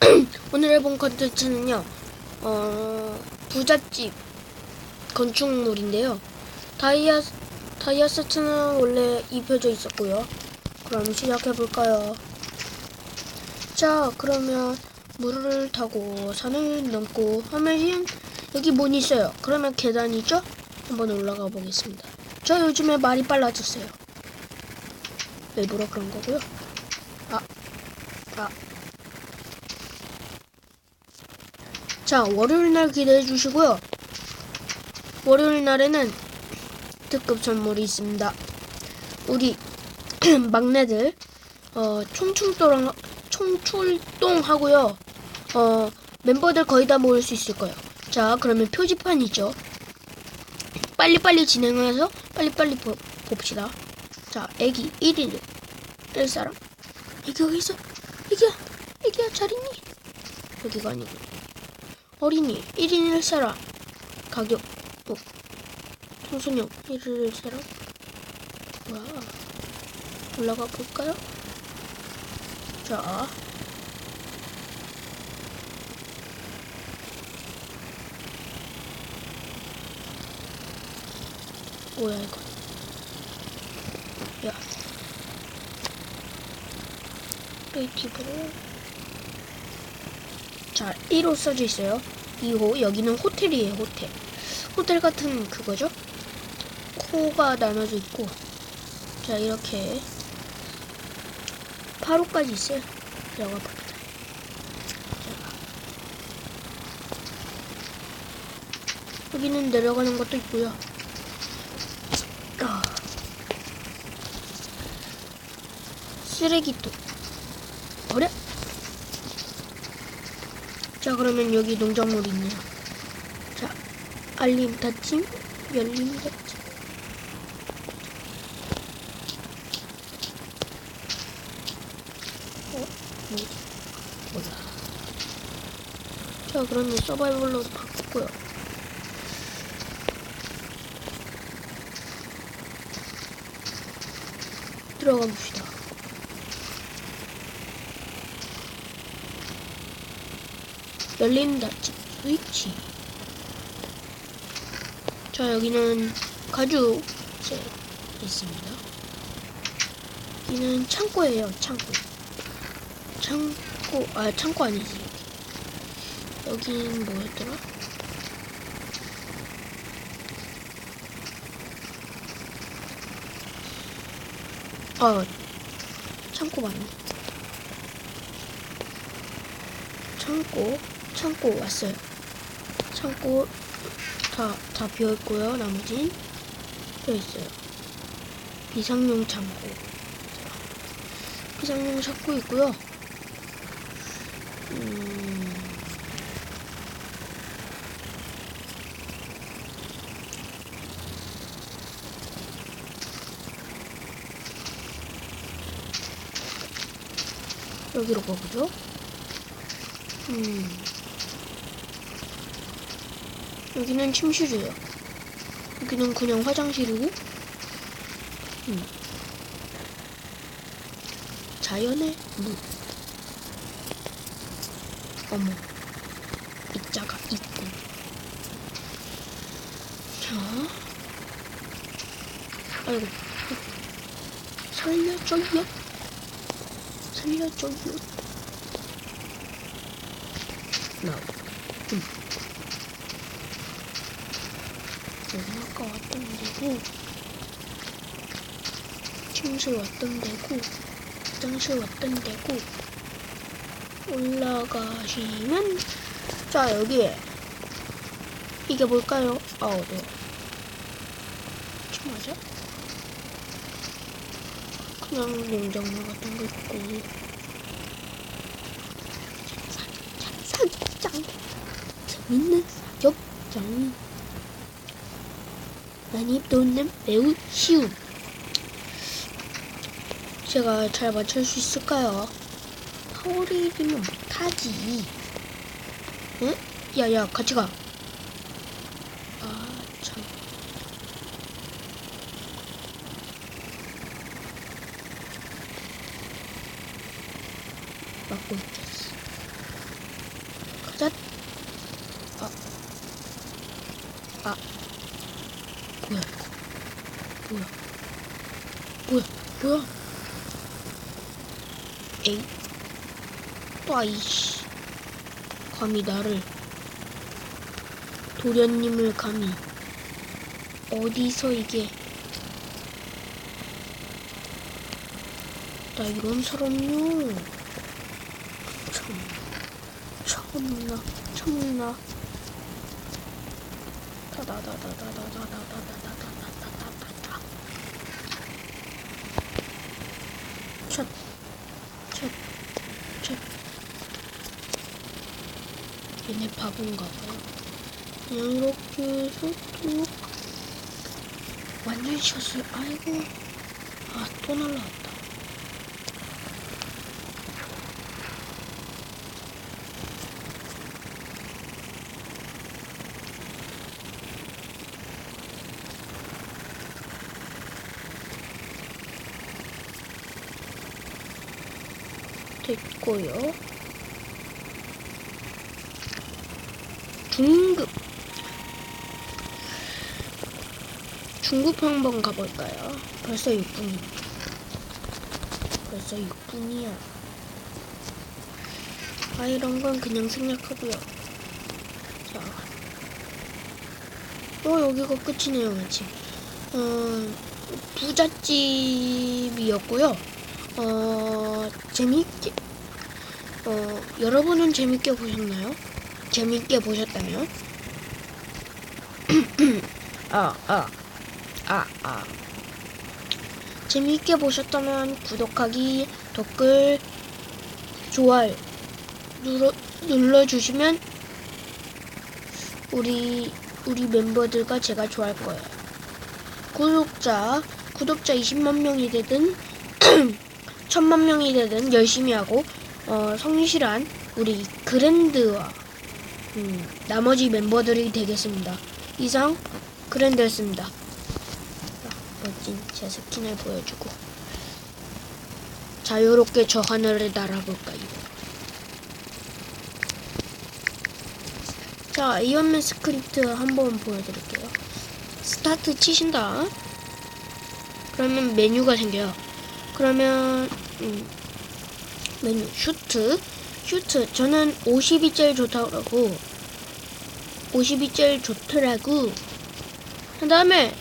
오늘 해본 컨텐츠는요, 어, 부잣집 건축물인데요. 다이아, 다이아 세트는 원래 입혀져 있었고요. 그럼 시작해볼까요? 자, 그러면 물을 타고 산을 넘고 하면 여기 문이 있어요. 그러면 계단이죠? 한번 올라가 보겠습니다. 저 요즘에 말이 빨라졌어요. 일부러 그런 거고요. 아, 아. 자, 월요일 날 기대해 주시고요. 월요일 날에는 특급 선물이 있습니다. 우리 막내들 어, 총출동 총출동 하고요. 어, 멤버들 거의 다 모일 수 있을 거예요. 자, 그러면 표지판이죠. 빨리빨리 진행해서 빨리빨리 보, 봅시다. 자, 애기 1인 1사람. 애기 어디 있어? 애기야, 애기야 잘 있니? 여기가 아니고. 어린이 1인 1사람. 가격 어, 청소년 1인 1사람. 와, 올라가 볼까요? 자, 뭐야 이거? 야, 베이티브로 자, 1호 써져 있어요. 2호 여기는 호텔이에요, 호텔. 호텔 같은 그거죠? 코가 나눠져 있고, 자 이렇게 8호까지 있어요. 들어가 봅니다. 자. 여기는 내려가는 것도 있고요. 아. 쓰레기통. 어려? 자, 그러면 여기 농작물이 있네요. 자, 알림 닫힘, 열림 닫힘. 어? 뭐지? 뭐야? 자, 그러면 서바이벌로 바꾸고요. 들어가 봅시다. 열린다 집 스위치. 자 여기는 가죽 재 있습니다. 여기는 창고예요. 창고. 창고 아 창고 아니지. 여긴 뭐였더라? 아 창고 맞네. 창고 창고 왔어요. 창고 다, 다 비어있고요. 나머진 비어있어요. 비상용 창고. 비상용 창고 있고요. 음, 여기로 가보죠. 음. 여기는 침실이에요. 여기는 그냥 화장실이고, 음. 자연의 물. 어머, 입자가 있고. 자, 아이고, 살려줘요. 살려줘요. 나, 음. 여기 아까 왔던 데고 침실 왔던 데고 화장실 왔던 데고 올라가시면 자 여기에 이게 뭘까요? 아 어려워 저 맞아? 그냥 농작물 같은 거 있고 사격장 재밌는 사격 장 난이도는 매우 쉬운. 제가 잘 맞출 수 있을까요? 파워레이드는 못하지. 응? 야 야 같이 가. 아 참. 막고 있겠어. 짠. 아. 아. 뭐야? 뭐야? 뭐야? 뭐야? 에이. 또 아이씨. 감히 나를. 도련님을 감히. 어디서 이게. 나 이런 사람요. 참. 참나. 참나. 다다다다다다다다다다다다다다다. 얘네 바본가 봐. 그냥 이렇게 해서 쭉. 완전 샷을, 아이고. 아, 또 날라왔다. 됐고요. 중급. 중급 한번 가볼까요? 벌써 6분이. 벌써 6분이야. 아, 이런 건 그냥 생략하고요. 자. 어, 여기가 끝이네요, 마침. 어, 부잣집이었고요. 어, 재밌게, 어, 여러분은 재밌게 보셨나요? 재밌게 보셨다면? 아, 아, 아, 아. 재밌게 보셨다면 구독하기, 댓글, 좋아요 눌러, 눌러주시면 우리, 우리 멤버들과 제가 좋아할 거예요. 구독자, 구독자 20만 명이 되든, 천만 명이 되든 열심히 하고 어, 성실한 우리 그랜드와 음, 나머지 멤버들이 되겠습니다. 이상 그랜드였습니다. 자, 멋진 제 스킨을 보여주고 자유롭게 저 하늘을 날아볼까요? 자, 이언맨 스크립트 한번 보여드릴게요. 스타트 치신다. 그러면 메뉴가 생겨요. 그러면 음, 메뉴 슈트 슈트 저는 50이 제일 좋다고. 50이 제일 좋더라고. 그 다음에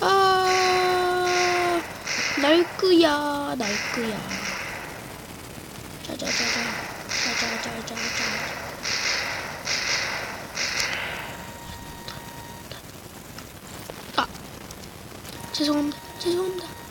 아 날끄야 날끄야. 자자자자 자자자자자. 아 죄송합니다 죄송합니다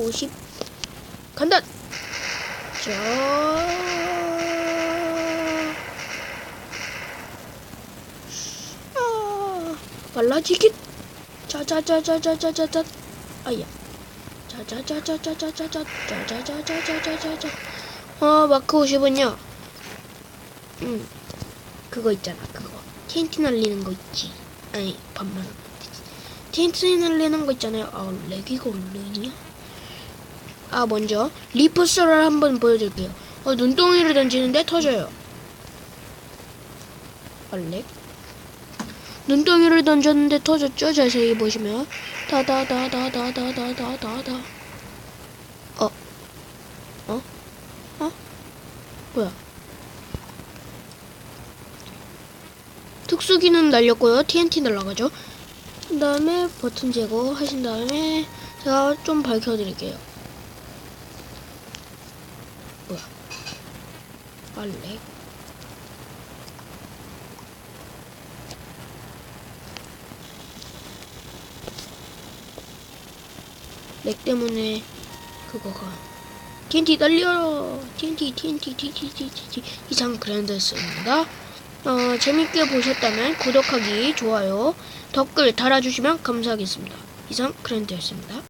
50 간다. 자. 아, 빨라지겠 자자자자자자자자. 아야. 자자자자자자자자자자자자자자자 어 아, 마크 50은요. 음 그거 있잖아 그거. 텐트 날리는 거 있지. 아니 반만 텐트 날리는 거 있잖아요. 아 렉이 걸리냐 아 먼저 리프스를 한번 보여줄게요 어 눈덩이를 던지는데 터져요 아 렉? 눈덩이를 던졌는데 터졌죠 자세히 보시면 다다다다다다다다다 어? 어? 어? 뭐야? 특수기는 날렸고요. TNT 날라가죠. 그 다음에 버튼 제거 하신 다음에 제가 좀 밝혀드릴게요. 뭐야? 빨래? 렉 때문에 그거가 TNT 날려 TNT TNT TNT TNT 이상 그랜드였습니다. 어, 재밌게 보셨다면 구독하기 좋아요 댓글 달아주시면 감사하겠습니다. 이상 그랜드였습니다.